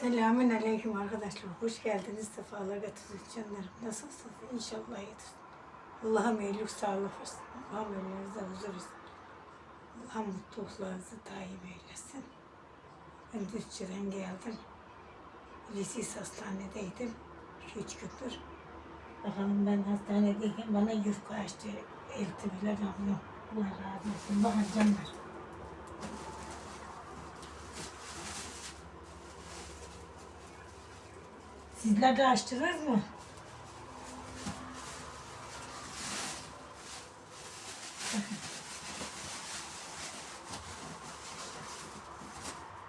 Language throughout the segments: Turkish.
Selamün aleyküm arkadaşlar. Hoş geldiniz. Sefalar getirdiniz canlarım. Nasılsınız? İnşallah iyidir. Allah'ım iyilik sağlık versin. Allah'ım önlerinize huzur versin. Allah'ım mutluluklarınızı daim eylesin. Ben Düzce'den geldim. Lisis hastanedeydim. Şu üç gündür. Bakalım ben hastanedeyken bana yufka açtı. Eltibiler alıyor. Allah razı olsun. Bakın canlar. Sizler de açtınız mı?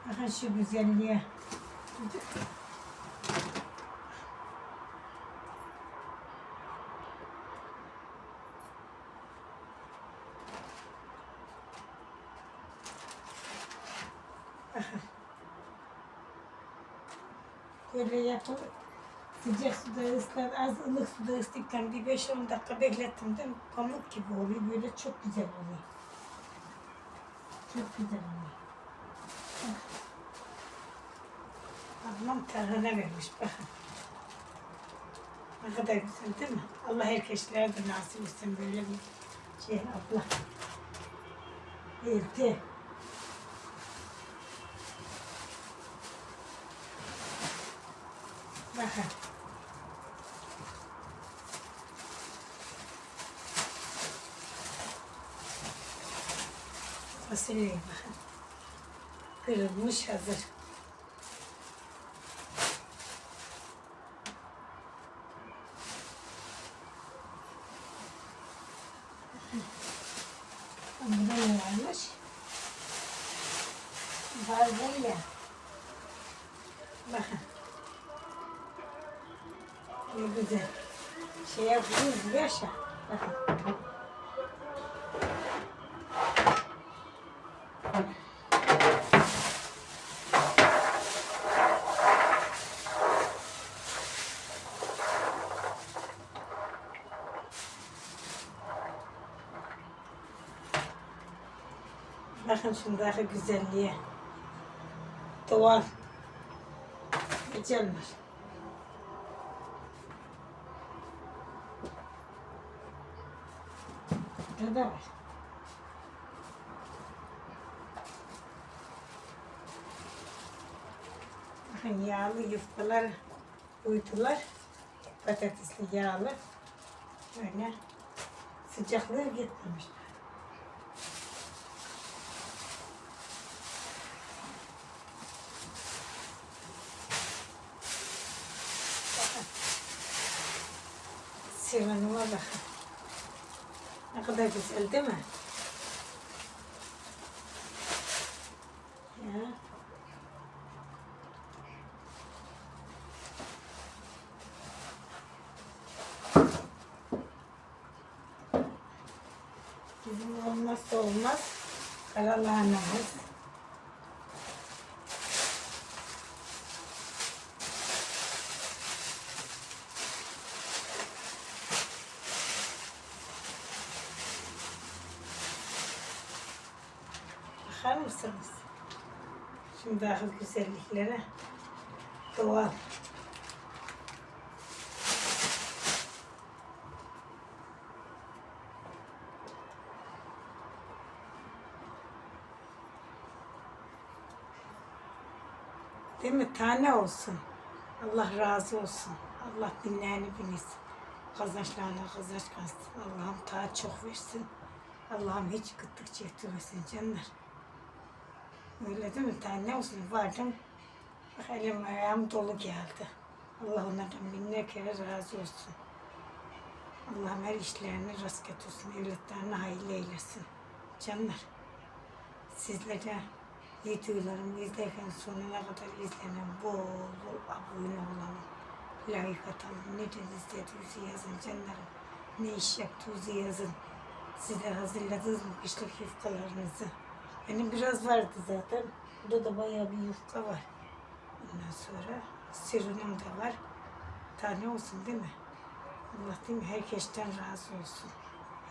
Bakın şu güzelliğe. Böyle yapıp sıcak suda ıslat, az ılık suda ıslıktan bir 5-10 dakika beklettim de pamuk gibi oluyor. Böyle çok güzel oluyor. Çok güzel oluyor. Ablam tarhana vermiş bakın. Ne kadar güzel değil mi? Allah herkeslere de nasip etsin böyle bir şey abla. Elti. Bakın. Fasulye bakın. Kırılmış hazır. Burada ne varmış? Barbunya. Bakın. Ne güzel. Şey yapıyoruz yaşa. Bakın. Bakın şundaki güzelliğe. Doğal. Güzelmiş. Burada var. Bakın yağlı yufkalar uydular. Patatesli yağlı. Böyle sıcaklığı gitmemiş. Sivanıma bakın. Ne kadar güzel değil mi? Ya. Bizim olmazsa Bakar mısınız? Şundaki güzelliklere doğal. Değil mi? Tane olsun. Allah razı olsun. Allah binlerini binirsin. Kazançlarına kazanç kalsın. Allah'ım daha çok versin. Allah'ım hiç kıtlık çektirmesin canlar. Öyle değil mi? Tane olsun. Vardım. Bak elim dolu geldi. Allah onlardan binler kere razı olsun. Allah'ım her işlerini rast getirsin. Evlatlarını hayırlı eylesin. Canlar. Sizlere videolarımı izlerken sonuna kadar izlenen bol bol abone olalım. Like atalım. Neden izlediğinizi yazın canlarım. Ne iş yaptığınızı yazın. Sizler hazırladınız mı kışlık yufkalarınızı? Benim biraz vardı zaten. Burada da bayağı bir yufka var. Ondan sonra sirunum da var. Tane olsun değil mi? Allah değil mi? Herkesten razı olsun.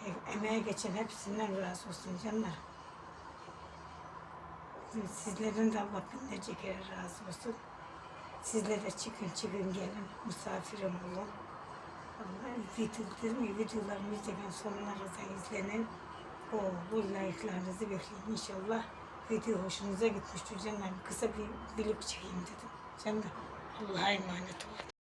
Em- Emeğe geçen hepsinden razı olsun canlar. Sizlerin de Allah binlerce kere razı olsun. Sizlere çıkın çıkın gelin. Misafirim olun. Allah video, videolarımı izleyin sonuna kadar izlenin. O bu like'larınızı bekleyin inşallah. Video hoşunuza gitmiştir canım. Kısa bir vlog çekeyim dedim. Canım Allah'a emanet olun.